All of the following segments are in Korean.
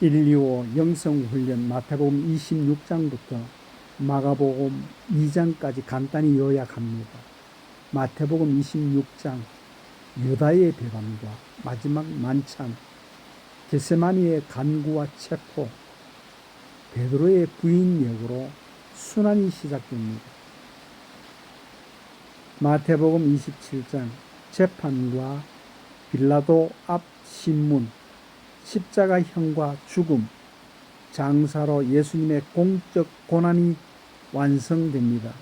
125 영성훈련 마태복음 26장부터 마가복음 2장까지 간단히 요약합니다. 마태복음 26장 유다의 배반과 마지막 만찬 게세마니의 간구와 체포 베드로의 부인 역으로 순환이 시작됩니다. 마태복음 27장 재판과 빌라도 앞 신문 십자가형과 죽음 장사로 예수님의 공적 고난이 완성됩니다.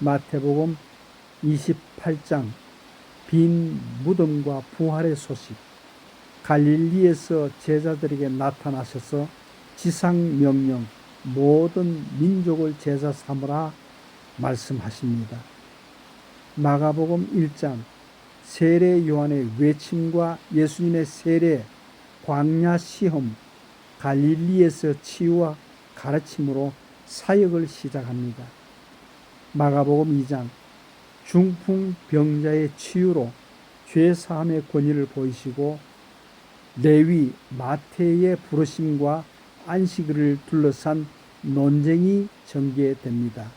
마태복음 28장 빈 무덤과 부활의 소식 갈릴리에서 제자들에게 나타나셔서 지상 명령 모든 민족을 제자 삼으라 말씀하십니다. 마가복음 1장 세례 요한의 외침과 예수님의 세례 광야 시험 갈릴리에서 치유와 가르침으로 사역을 시작합니다. 마가복음 2장 중풍 병자의 치유로 죄 사함의 권위를 보이시고 레위 마태의 부르심과 안식일을 둘러싼 논쟁이 전개됩니다.